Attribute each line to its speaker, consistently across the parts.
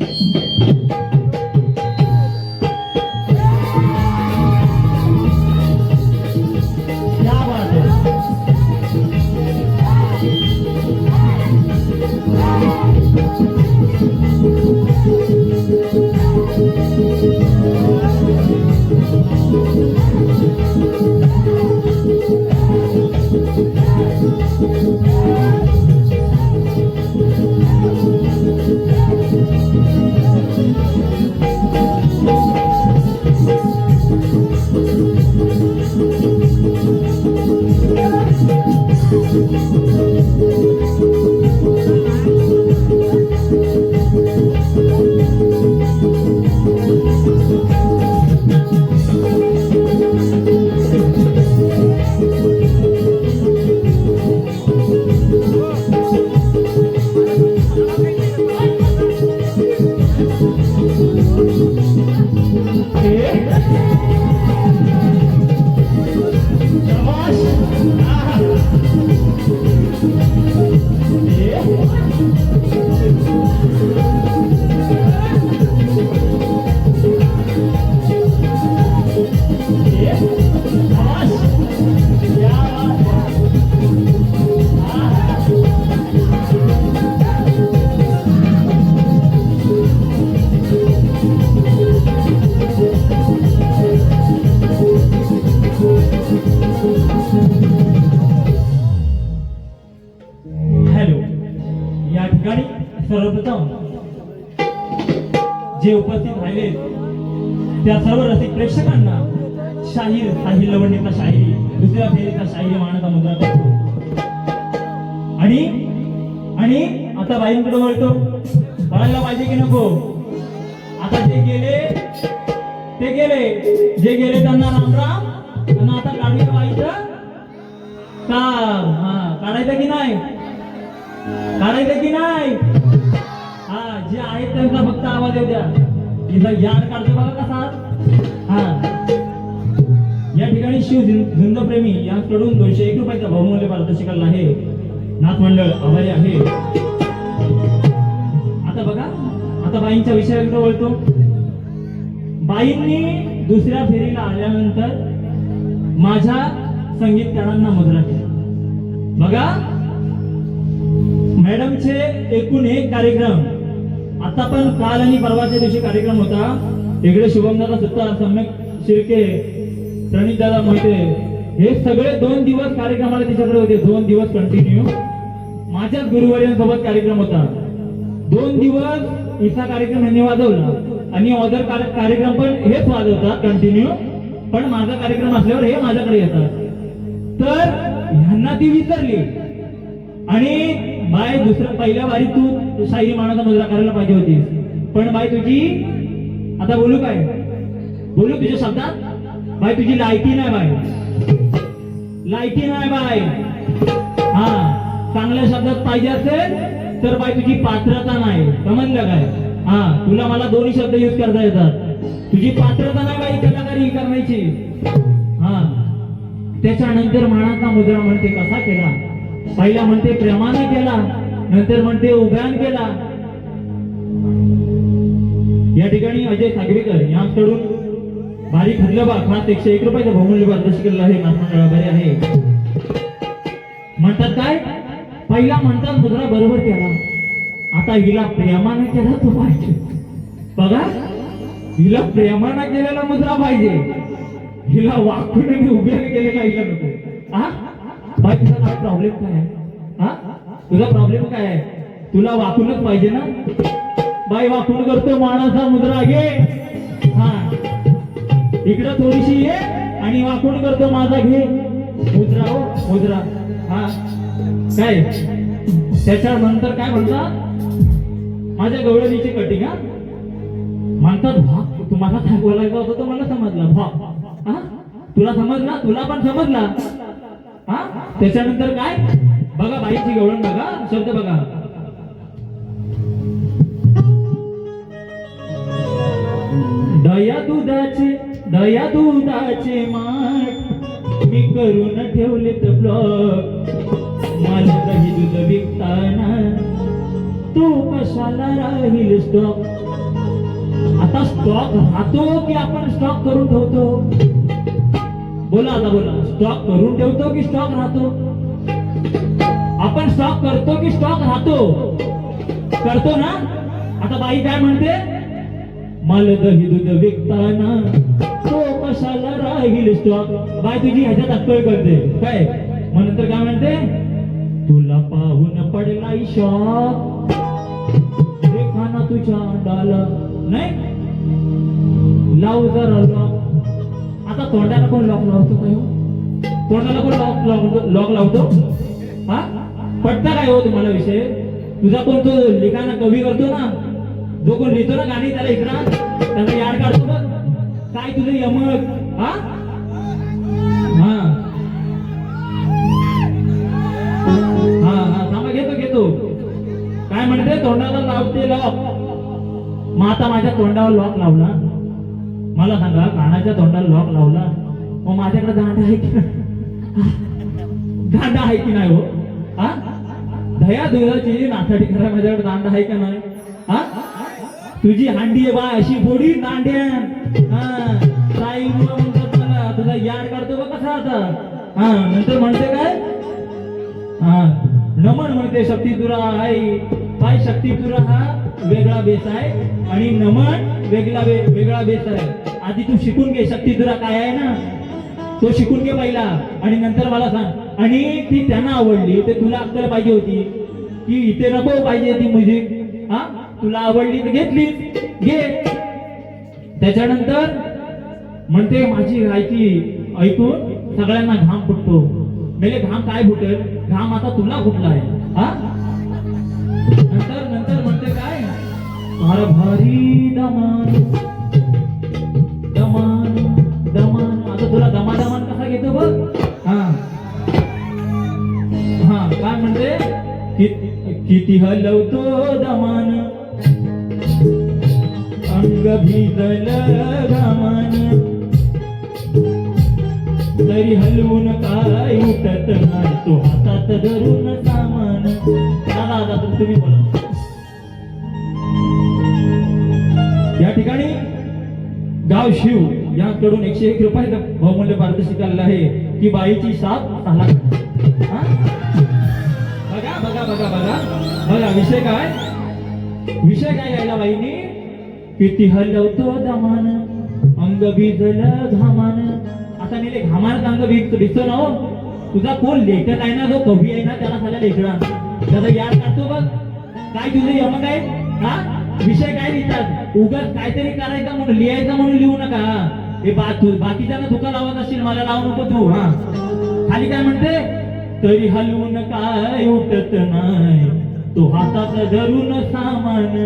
Speaker 1: Thank you. ठिकाणी सर्वप्रथम जे उपस्थित राहिले त्या सर्व रसिक प्रेक्षकांना शाहीर साहिल लवणीचा शाहिरी दुसऱ्या फेरीचा शाहिरी मानाचा मुद्रा करतो आणि आणि आता बाईंकडे वळतो. वळायला पाहिजे की नको? आता जे गेले ते गेले. जे गेले त्यांना रामराम त्यांना आता काढून बाईचं. का हा काढायचं की नाही? काढायचं की नाही? हा जे आहेत त्यांचा फक्त आवाज येऊ द्या. इथं यार काढतो बघा कसा. हा. या ठिकाणी शिव झुंज प्रेमी यांकडून दोनशे एक रुपयाचा बहुमूल्य पारितोषिकाला आहे. नाथ मंडळ आभारी आहे. आता बघा. आता बाईंच्या विषयाकडे वळतो बाईंनी दुसऱ्या फेरीला आल्यानंतर माझ्या संगीतकारांना मुद्रा केली बघा. मॅडमचे एकूण एक कार्यक्रम. आता पण काल आणि परवाच्या दिवशी कार्यक्रम होता. इकडे शुभमदादा सुद्धा सम्यक शिर्के प्रणित मोहिते हे सगळे दोन दिवस कार्यक्रमाला तिच्याकडे होते. दोन दिवस कंटिन्यू माझ्याच गुरुवार्यांसोबत कार्यक्रम होता. दोन दिवस इथला कार्यक्रम यांनी वाजवला. आणि ऑदर कार्यक्रम पण हेच वाजवतात कंटिन्यू पण माझा कार्यक्रम असल्यावर हे माझ्याकडे येतात. तर ह्यांना ती विसरली. आणि बाय दुसऱ्या पहिल्या वारीत तू शाहिरी मानाचा मुजरा करायला पाहिजे होती पण बाय तुझी आता बोलू काय? बोलू तुझ्या शब्दात? बाय तुझी लायकी नाही बाय. लायकी नाही बाय. हा चांगल्या शब्दात पाहिजे असेल तर बाय तुझी पात्रता नाही. समजलं काय? हा तुला मला दोन्ही शब्द युज करता येतात. तुझी पात्रता नाही बाई कलाकारी करण्याची. हा त्याच्यानंतर मानाचा मुजरा म्हणते कसा केला? पहिला म्हणते प्रेमाने केला नंतर म्हणते उभ्यान केला. या ठिकाणी अजय सागवेकर यांकडून भारी खदलबा खास एकशे एक रुपयाचा बहुमूल्य पारितोषिक केलेलं आहे. आहे. म्हणतात काय? पहिला म्हणतात मुद्रा बरोबर केला. आता हिला प्रेमाने केला तो पाहिजे. बघा हिला प्रेमाने केलेला मुद्रा पाहिजे. हिला वाकून आणि उभ्याने केलेला हिला नको. हा बाई तुझा काय प्रॉब्लेम काय आहे? हा? तुझा प्रॉब्लेम काय आहे? तुला वाकूनच पाहिजे ना? बाई वाकून करतो मानाचा मुद्रा घे. हा. इकडं थोडीशी ये आणि वाकून करतो माझा घे. मुद्रा हो मुद्रा. हा. काय? त्याच्यानंतर काय म्हणतात? माझ्या गवळणीची कटिंग हा? म्हणतात भा तुम्हाला काय होतं तर मला समजलं. भा हा? तुला समजला? तुला पण समजला? हा? त्याच्यानंतर काय? बघा बाईची गवळण बघा शब्द बघा. दया दुधाचे दया दुधाचे माठ मी करून ठेवले तर ब्लॉक मला काही दूध विकताना तू कशाला राहील स्टॉक आता स्टॉक राहतो की आपण स्टॉक करून ठेवतो? बोला आता बोला. स्टॉक करून ठेवतो की स्टॉक राहतो? आपण स्टॉक करतो की स्टॉक राहतो? करतो ना? आता बाई काय म्हणते? मला दही दूध विकताना तो कशाला राहील स्टॉक बाय तुझी ह्याच्यात अक्कल करते. काय? मग नंतर काय म्हणते? तुला पाहून पडला शॉक खाना तुझ्या अंडाला. नाही? लाव जरा लॉक आता तोंडाला कोण लॉक लावतो काय हो? तोंडाला कोण लॉक लावतो? लॉक लावतो? हा? पटता काय हो तुम्हाला विषय? तुझा कोण तो लिखाणा कवी करतो ना? जो कोण लिहितो ना गाणी त्याला इकडा त्याचा याड काढतो बघ. काय तुझं यमक? हा? हा. हा हा. थांबा घेतो घेतो. काय म्हणते? तोंडाला लावते लॉक मग आता माझ्या तोंडावर लॉक लावला. मला सांगा कानाच्या तोंडाला लॉक लावला. मग माझ्याकडे दांड आहे की दांडा आहे की नाही हो? हा? दया दुधाची नाथाडी करा माझ्याकडे दांडा आहे का नाही? हा? तुझी हांडी आहे बा अशी फोडी दांड्या ताई म्हणतात मला तुझा याड काढतो बा कसा आता? हा नंतर म्हणते काय? हा. नमन म्हणते शक्ती तुरा आहे काय शक्ती तुरा हा वेगळा बेस आहे. आणि नमन वेगळा वेगळा बेस आहे. आधी तू शिकून घे शक्ती तुरा काय आहे ना? तो शिकून घे पहिला. आणि नंतर मला सांग. आणि ती त्यांना आवडली ते तुला अक्कल पाहिजे होती. की इथे नको पाहिजे ती म्युझिक हा? तुला आवडली तर घेतली घे. त्याच्यानंतर म्हणते माझी गायकी ऐकून सगळ्यांना घाम फुटतो. मेले घाम काय फुटेल? घाम आता तुला फुटला आहे हा? नंतर नंतर म्हणते काय? भारी दमान आता तुला कसा घेतो बघ? हा. हा काय म्हणते? किती हलवतो दमान. अंग भिजल घामान तरी हलवून काय उठत नाही तो हातात धरून सामान. दादा आता तुम्ही बोला. या ठिकाणी गाव शिव. याकडून एकशे एक रुपये बहुमूल्य पारितोषिक आलेलं आहे. की बाईची साथ सहा बघा बघा बघा बघा. बघा विषय काय? विषय काय यायला बाईनी? किती हलवतो दमान अंग भिजल घामान. आता मी घामान अंग भिजतो भिजतो ना हो. तुझा कोण लेखक आहे ना जो कवी आहे ना त्याला झाला लेखडा त्याचा याद काढतो बघ. काय तुझं यमक आहे हा? विषय काय लिहितात? उगाच काहीतरी करायचा म्हणून लिहायचा म्हणून लिहू नका. हे बा तू बाकीच्यांना तुका लावत असशील मला लावू नको तू. हा. खाली काय म्हणते? तरी हलवून काय उठत नाही? तो हातात धरून सामान.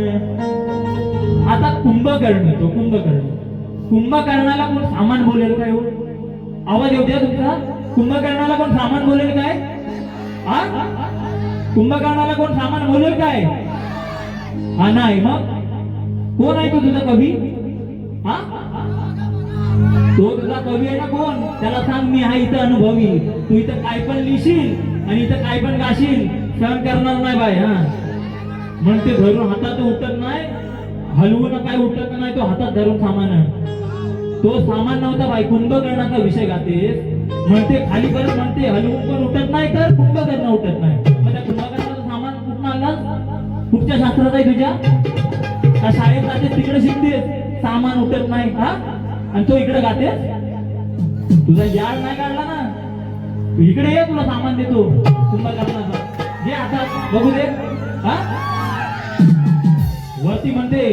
Speaker 1: आता कुंभकर्ण तो कुंभकर्ण कुंभकर्णाला कोण सामान बोलेल काय हो? आवाज येऊ द्या तुमचा. कुंभकर्णाला कोण सामान बोलेल काय? हा कुंभकर्णाला कोण सामान बोलेल काय? हा नाही मग? कोण आहे तो तुझा कवी? हा? तो तुझा कवी आहे ना कोण? त्याला सांग मी हा इथं अनुभवी. तू इथं काय पण लिहिशील आणि इथं काय पण गाशील सहन करणार नाही बाय हा. म्हणते धरून हातात उठत नाही. हलवून काय उठत नाही तो हातात धरून सामान तो सामान नव्हता बाई कुंभकर्णाचा विषय गाते म्हणते खाली परत म्हणते हलवून पण उठत नाही तर कुंभकर्ण उठत नाही. मग त्या कुंभकर्णाचं सामान कुठं आला कुठच्या शास्त्रात आहे तुझ्या? का शाळेत जाते तिकडे शिकते सामान उठत नाही का आणि तो इकडे गाते तुझा याड नाही काढला ना तू इकडे ये तुला सामान देतो कुंभकर्णाचा जे आता बघू दे हा वरती म्हणते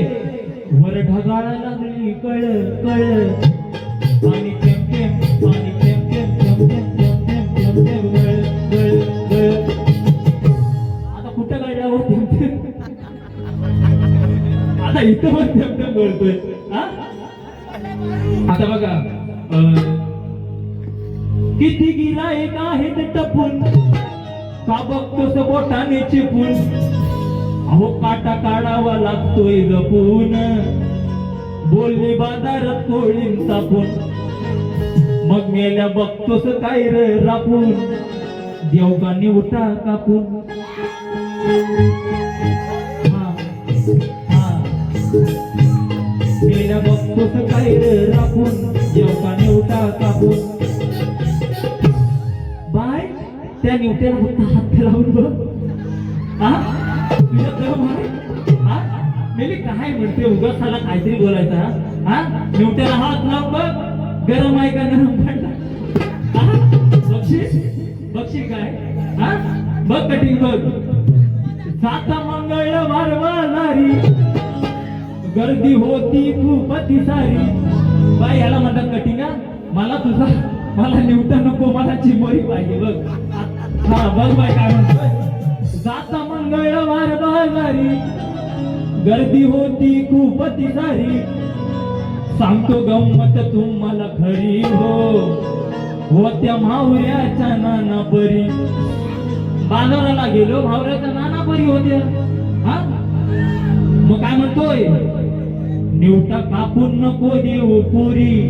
Speaker 1: वर ढगाळा लागली कळ कळ पाणी थेंब थेंब पाणी थेंब थेंब थेंब थेंब थेंब थेंब गळ गळ गळ आता कुठं गळल्यावर आता इथं पण थेंब गळतोय हा आता बघा अं, किती गिरायक आहेत टपून. का बघतोस बोटाने चिपून? अहो काटा काढावा लागतोय जपून बोलली बाजारात कोळीन तापून मग मेल्या बघतोस काय रे रापून? देवगानी उठा कापून. हा. गेल्या बघतोस काय राखून? जेवता नेवता कापून. बाय त्या निवट्याला फक्त हात लावून बघ. हा तुझ्या दम आहे हा मेली काय म्हणते उगाच त्याला काहीतरी बोलायचा हा? हा निवट्याला हात लाव बघ. गरम आहे का गरम पडला हा बघशील काय? हा बघ कटिंग बघ. साता मंगळवार वाजारी गर्दी होती खूप सारी. बाई याला म्हणतात कटिंगा मला तुझा मला निवटा नको मला चिमोरी पाहिजे बघ. हा बघ बाई काय म्हणतोय. जाता मंगळवार बाजारी. गर्दी होती खूप सारी. सांगतो गंमत तुम्हाला खरी हो. होत्या मावऱ्याच्या नाना परी. बाजाराला गेलो मावऱ्याच्या नाना परी होत्या. हा? मग काय म्हणतोय? निवटा कापून नको देऊ पुरी.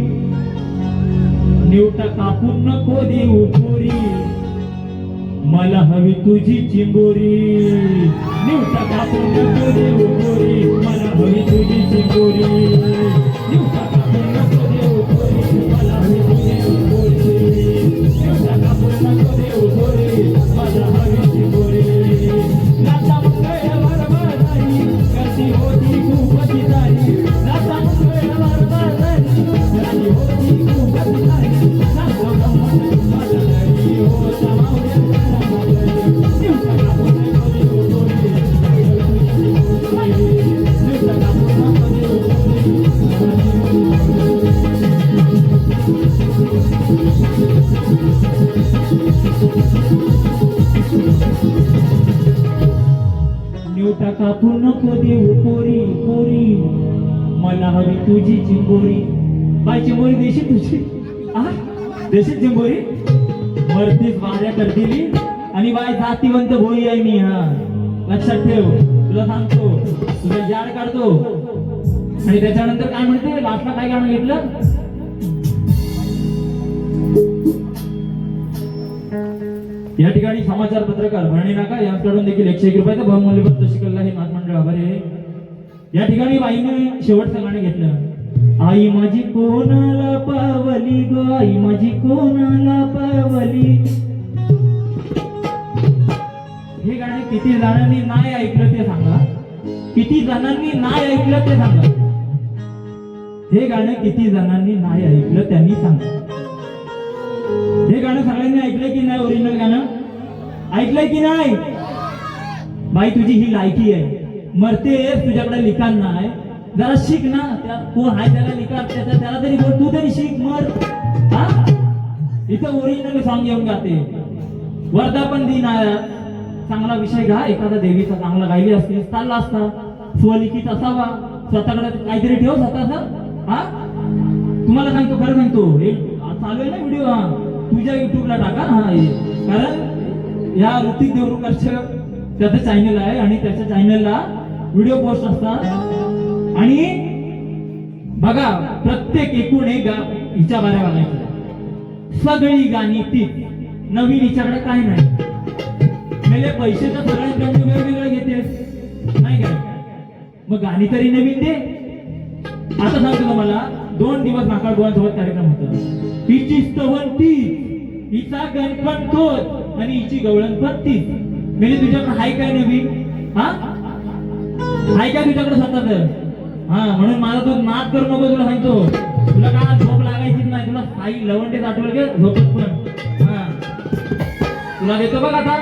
Speaker 1: निवटा कापून नको देऊ पुरी. मला हवी तुझी चिंबोरी. निवटा कापून नको देऊ पुरी. मला हवी तुझी चिंबोरी. निवटा कापून नको देऊ पुरी. मला हवी कापू नको देऊ पोरी पोरी. मला हवी तुझी चिंबोरी. बाय चिंबोरी देशी तुझी? देशी चिंबोरी? मरतीस वाऱ्या करतील आणि बाय जातीवंत भोई आहे मी हा. लक्षात ठेव. तुला सांगतो तुझा जाड काढतो. आणि त्याच्यानंतर काय म्हणते? लास्टला काय गाणं घेतलं? या ठिकाणी समाचार पत्रकार भरणी नाका यांच्याकडून देखील एकशे एक रुपयाचा बहुमूल्यबद्ध शिकलला हे महामंडळ आभारी आहे. या ठिकाणी बाईने शेवटचं गाणं घेतलं. आई माझी कोणाला पावली गो? आई माझी कोणाला पावली? हे गाणे किती जणांनी नाही ऐकलं ते सांगा. किती जणांनी नाही ऐकलं ते सांगा. हे गाणं किती जणांनी नाही ऐकलं त्यांनी सांगा. हे गाणं सगळ्यांनी ऐकलंय की नाही ओरिजिनल गाणं? ऐकलंय की नाही? बाई तुझी ही लायकी आहे. मरते तुझ्याकडे लिखाण नाही. जरा शिक ना त्या कोण आहे त्याला लिखाण? त्याचा त्याला तरी बोल तू तरी शिक मर. हा? इथं ओरिजिनल सॉंग घेऊन गाते वर्धापन दिन आया चांगला विषय घ्या एखादा देवीचा चांगला गायली असते चालला असता. स्वलिखित असावा. स्वतःकडे काहीतरी ठेव स्वतःचा. हा? तुम्हाला सांगतो खरं सांगतो. हे चालू आहे ना व्हिडिओ हा? तुझ्या युट्यूबला टाका. हा कारण या ऋतिक देवरुकरच्या त्याचं चॅनल आहे आणि त्याच्या चॅनलला व्हिडिओ पोस्ट असतात. आणि बघा प्रत्येक एकूण एक हिच्या बाऱ्या बघायचं सगळी गाणी ती नवीन हिच्याकडे काय नाही. मेले पैसे तर सगळ्यांकडून वेगवेगळे घेतेस. नाही काय? मग गाणी तरी नवीन दे. आता सांगतो तुम्हाला दोन दिवस नाकाळ गोळ्यांसोबत कार्यक्रम होता. हिची स्तवन तीस हिचा गणपण तोच आणि हिची गवळण पण तीच म्हणजे तुझ्याकडे हाय काय नवी? हा? हाय काय तुझ्याकडे स्वतःच हा म्हणून मला तू नाद करू नको तुला सांगतो. तुला का झोप लागायची नाही. तुला साई लवंडे आठवलं गे झोपत पण. हा. तुला देतो बघ आता.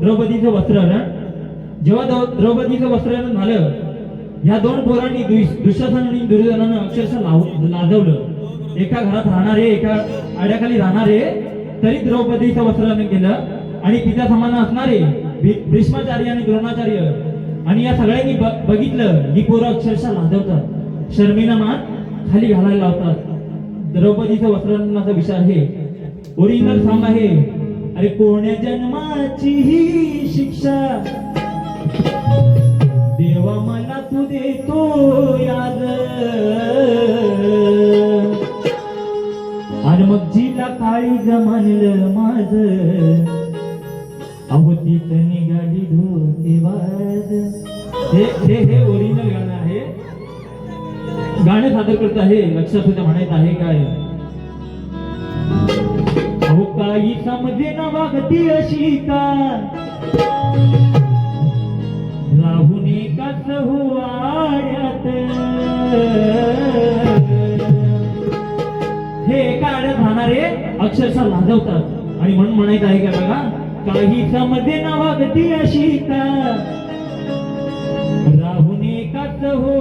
Speaker 1: द्रौपदीचं वस्त्रहरण जेव्हा द्रौपदीचं वस्त्रहरण झालं या दोन पोरांनी दुःशासन आणि दुर्योधनानं अक्षरशः लाजवलं. एका घरात राहणारे एका आड्याखाली राहणारे तरी द्रौपदीचं वस्त्रहरण केलं. आणि तिच्या समान असणारे भीष्माचार्य आणि द्रोणाचार्य. आणि या सगळ्यांनी बघितलं ही पोरं अक्षरशः लाजवतात. शर्मिना मान खाली घालायला लावतात. द्रौपदीचं वस्त्रहरणाचा विषय आहे. ओरिजिनल सॉंग आहे. अरे कोण्या जन्माची ही शिक्षा? देवा मला तू देतो याद. आणि मग जिला काळी जमानलं माझ. अहो तीच निघाली धोकेबाज हे हे हे ओरिजिनल गाणं आहे. गाणे सादर करत आहे लक्षात होत्या म्हणायचं आहे काय? काही समजे ना वागती अशी का? राहून कस हो आड्यात हे एका आड्यात राहणारे अक्षरशः लाजवतात. आणि म्हणून म्हणायचं आहे का बघा? काही समजे ना वागती अशी का? राहून कस हो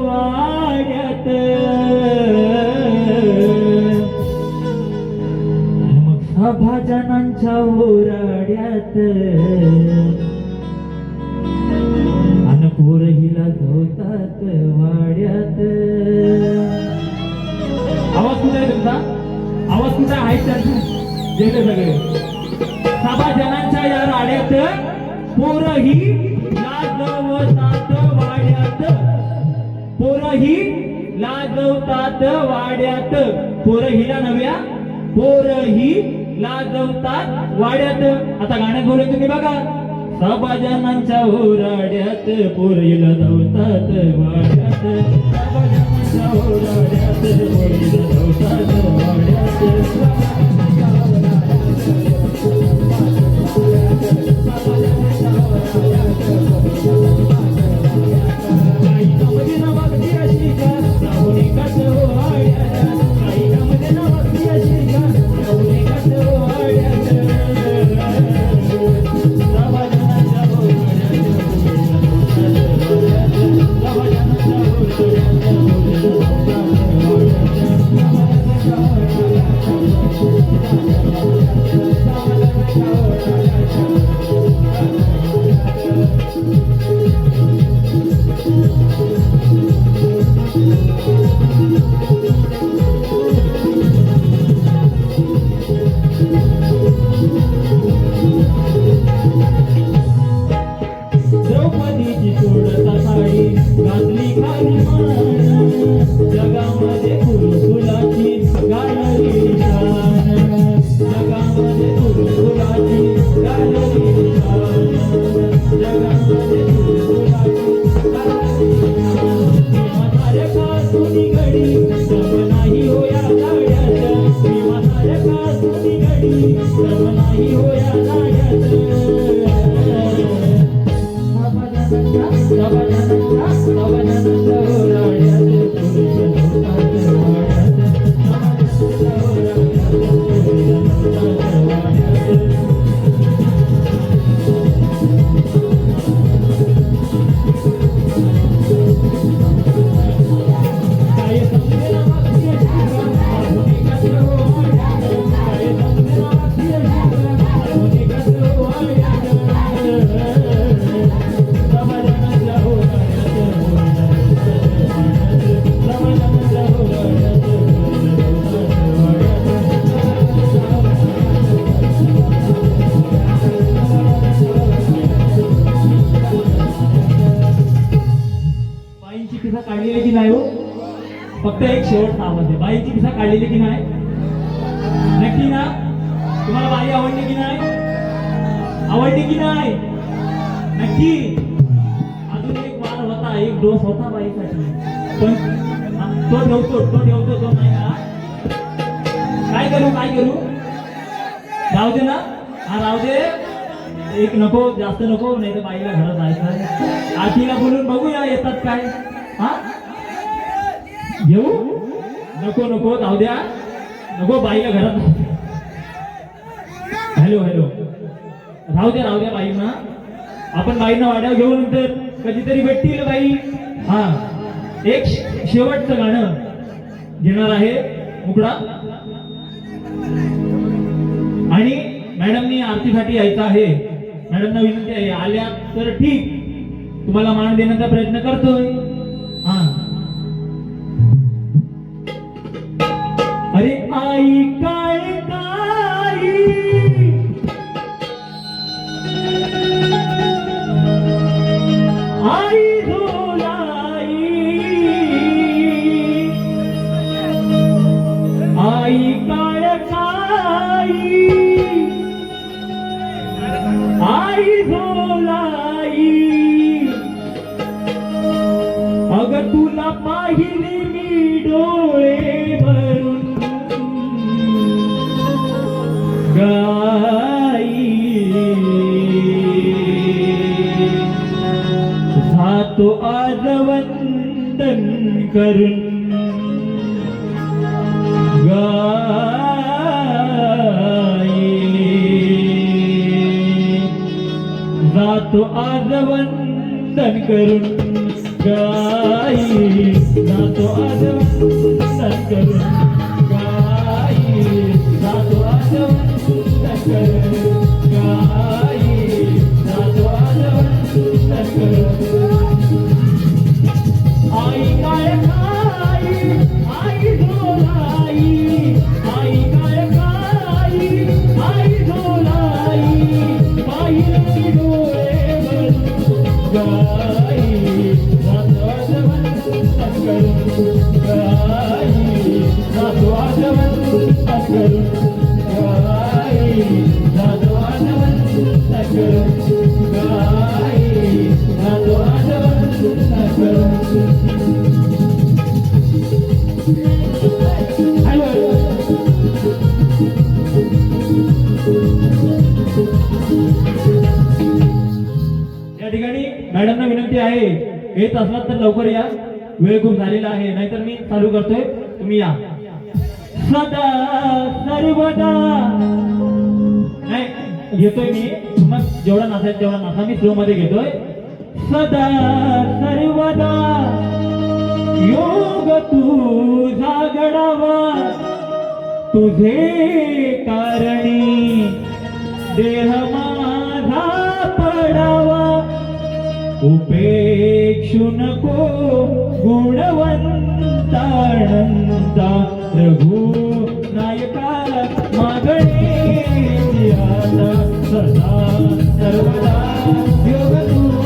Speaker 1: अभाजनांच्या सभाजनांच्या ओराड्यात. अन पोरहिला धोतात वाड्यात. आवाज कुठे आहे तुमचा? आवाज कुठे आहे त्यांचा गेले सगळे. सभाजनांच्या या राड्यात पोरही लाजवतात वाड्यात. पोरही लाजवतात वाड्यात. पोरहिला नव्या? पोरही लाजवतात वाड्यात. आता गाण्यात बोलले तुम्ही बघा. सभाजनांच्या ओराड्यात पोरहिला धवतात वाड्यात. सभाजनांच्या ओराड्यात पोरहिला धवतात वाड्यात. Selamat hari raya पिसा काढलेली की नाही हो? फक्त एक शेवट आवाज आहे बाईंची पिसा काढलेली की नाही? नक्की ना? तुम्हाला बाई आवडली की नाही? आवडली की नाही? नक्की? अजून एक वार होता एक डोस होता बाईसाठी. पण तो ठेवतो तो ठेवतो तो नाही ना? काय करू काय करू? राहू दे ना? हा राहू दे. एक नको जास्त नको नाही तर बाईला घरात जायचं आरतीला बोलून बघूया येतात काय. हा? घेऊ नको नको जाऊ द्या. नको बाईला घरात हॅलो हॅलो. राहू द्या राहू द्या बाईंना. आपण बाईंना वाड्या घेऊ नंतर. कधीतरी भेटतील बाई. हा. एक शेवटचं गाणं घेणार आहे मुकडा. आणि मॅडमनी आरतीसाठी यायचं आहे. मॅडमना विनंती आहे आल्या तर ठीक. तुम्हाला मान देण्याचा प्रयत्न करतोय. हा जातो आज वंदन करून गाई जातो या ठिकाणी मॅडमना विनंती आहे येत असलात तर लवकर या. वेळ खूप झालेला आहे. नाहीतर मी चालू करतोय. तुम्ही या. सदा सर्वदा. नाही घेतोय मी. मग जेवढा नाचायचं तेवढा नाचा मी स्लो मध्ये घेतोय. सदा सर्वदा. योग तुझा घडावा. तुझे कारणी. देह उपेक्षु नको गुणवंतानंदा रघु नायका मागणे सदा सर्वदा योग
Speaker 2: तू